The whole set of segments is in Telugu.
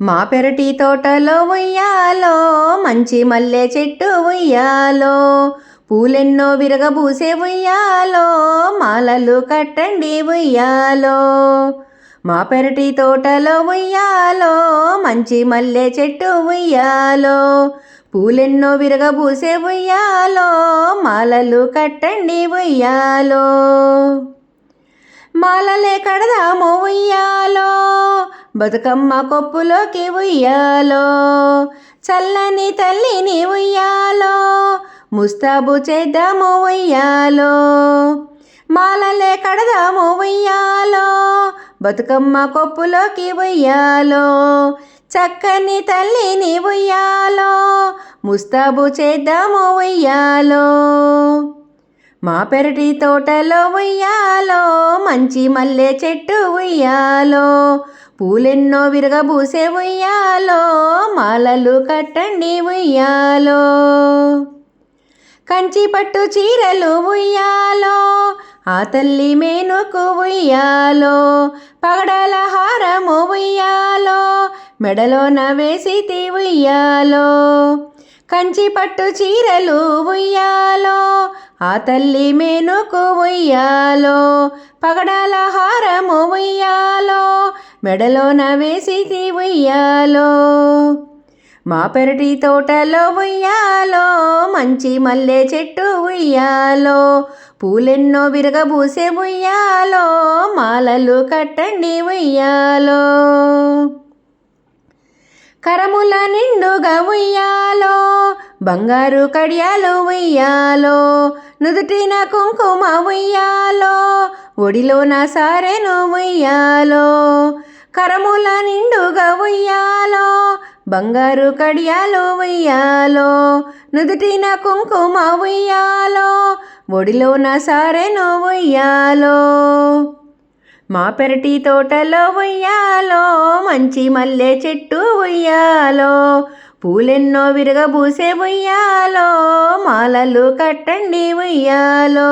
మా పెరటి తోటలో ఉయ్యాలో మంచి మల్లె చెట్టు ఉయ్యాలో. పూలెన్నో విరగబూసే ఉయ్యాలో మాలలు కట్టండి ఉయ్యాలో. మా పెరటి తోటలో ఉయ్యాలో మంచి మల్లె చెట్టు ఉయ్యాలో. పూలెన్నో విరగబూసే ఉయ్యాలో మాలలు కట్టండి ఉయ్యాలో. మాలలే కడదాము ఉయ్యాలో బతుకమ్మ కొప్పులోకి ఉయ్యాలో చల్లని తల్లిని ఉయ్యాలో ముస్తాబు చేద్దాము ఉయ్యాలో మాలలే కడదాము ఉయ్యాలో బతుకమ్మ కొప్పులోకి ఉయ్యాలో చక్కని తల్లిని ఉయ్యాలో ముస్తాబు చేద్దాము ఉయ్యాలో. మా పెరటి తోటలో ఉయ్యాలో మంచి మల్లె చెట్టు ఉయ్యాలో పూలెన్నో విరగబూసే ఉయ్యాలో మాలలు కట్టండి ఉయ్యాలో. కంచి పట్టు చీరలు ఉయ్యాలో ఆ తల్లి మేనుకు ఉయ్యాలో. పగడల హారము ఉయ్యాలో మెడలోన వేసి ఉయ్యాలో. కంచి పట్టు చీరలు ఉయ్యాలో ఆ తల్లి మేనుకు ఉయ్యాలో పగడాల హారము ఉయ్యాలో మెడలోన వేసి ఉయ్యాలో. మా పెరటి తోటలో ఉయ్యాలో మంచి మల్లె చెట్టు ఉయ్యాలో పూలెన్నో విరగబూసే ఉయ్యాలో మాలలు కట్టండి ఉయ్యాలో. కరముల నిండుగా ఉయ్యాలో బంగారు కడియాలు ఉయ్యాలో నుదుటిన కుంకుమ ఉయ్యాలో ఒడిలోన సారెను ఉయ్యాలో. కరముల నిండుగా ఉయ్యాలో బంగారు కడియాలు ఉయ్యాలో నుదుటిన కుంకుమ ఉయ్యాలో ఒడిలోన సారెను ఉయ్యాలో. మా పెరటి తోటలో ఉయ్యాలో మంచి మల్లె చెట్టు ఉయ్యాలో. పూలెన్నో విరగబూసే ఉయ్యాలో మాలలు కట్టండి ఉయ్యాలో.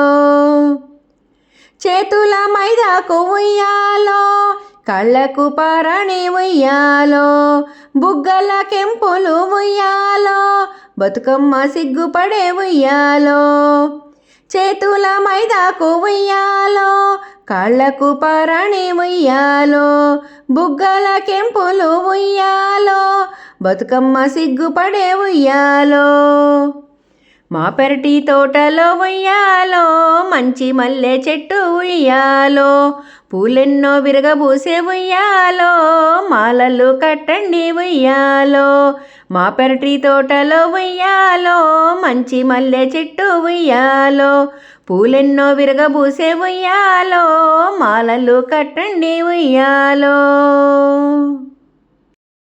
చేతుల మైదాకు ఉయ్యాలో కళ్ళకు పారాణి ఉయ్యాలో. బుగ్గల కెంపులు ఉయ్యాలో బతుకమ్మ సిగ్గుపడే ఉయ్యాలో. చేతుల మైదాకు ఉయ్యాలో కాళ్ళకు పరణి ఉయ్యాలో బుగ్గల కెంపులు ఉయ్యాలో బతుకమ్మ సిగ్గుపడే ఉయ్యాలో. మా పెరటి తోటలో ఉయ్యాలో మంచి మల్లె చెట్టు ఉయ్యాలో పూలెన్నో విరగబూసే ఉయ్యాలో మాలలు కట్టండి ఉయ్యాలో. మా పెరటి తోటలో ఉయ్యాలో మంచి మల్లె చెట్టు ఉయ్యాలో పూలెన్నో విరగబూసే ఉయ్యాలో మాలలు కట్టండి ఉయ్యాలో.